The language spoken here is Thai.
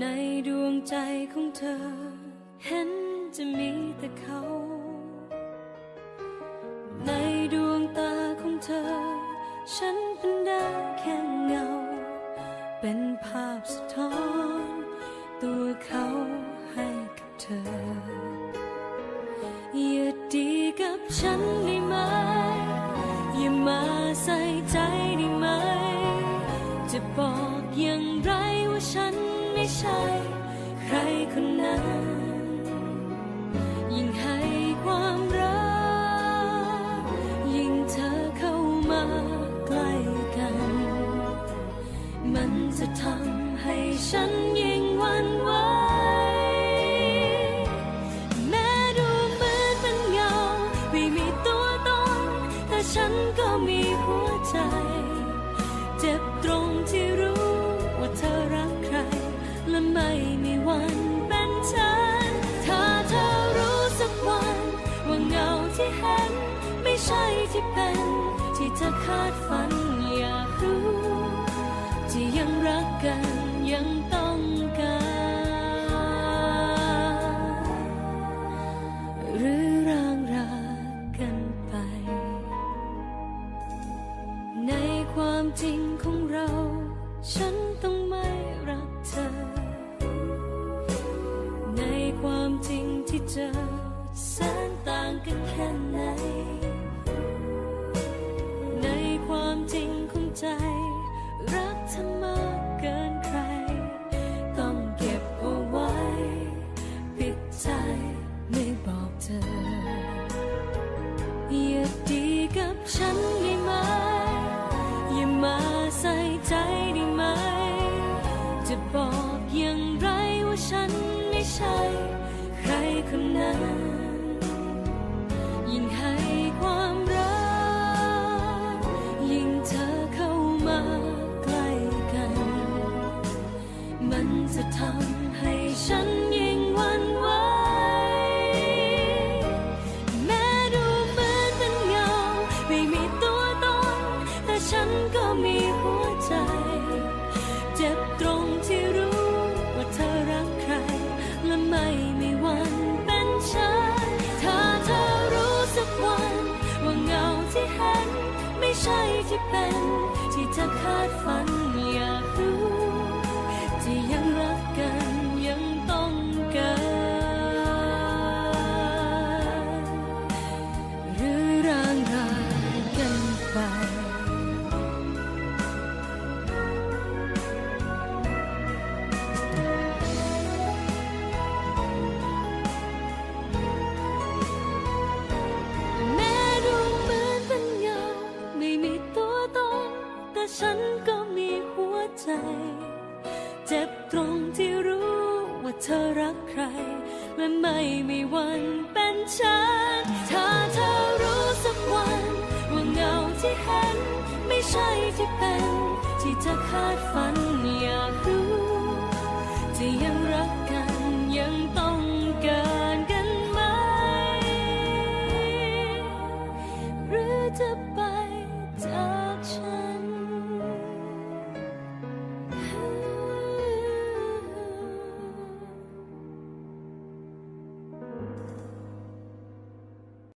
ในดวงใจของเธอ เห็นจะมีแต่เขา ในดวงตาของเธอ ฉันเป็นได้แค่เงา เป็นภาพสะท้อน ตัวเขาให้กับเธออย่าดีกับฉัน ใครคนนั้น ยิ่งให้ความรัก ยิ่งเธอเข้ามาใกล้กัน มันจะทำให้ฉันยิ่งหวันไหวแม้ดูเหมือนเป็นเงา ไม่มีตัวตน แต่ฉันก็มีหัวใจ เจ็บตรง ที่เห็น ไม่ใช่ที่เป็น ที่เธอคาดฝันอยากรู้ที่ยังรักกันยังต้องการหรือร่างรากันไป ในความจริงของเรา ฉัน ใจ รักเธอมากเกินใคร วันเป็นฉันถ้าเธอรู้สักวันว่าเงาที่เห็นไม่ใช่ที่เป็นที่เธอคาดฝัน เจ็บตรงที่รู้ว่าเธอรักใคร และไม่มีวันเป็นฉัน ถ้าเธอรู้สักวันว่าเงาที่เห็น ไม่ใช่ที่เป็น ที่เธอคาดฝันอยากรู้จะยังรักกันยังต้องการกันไหม หรือจะไป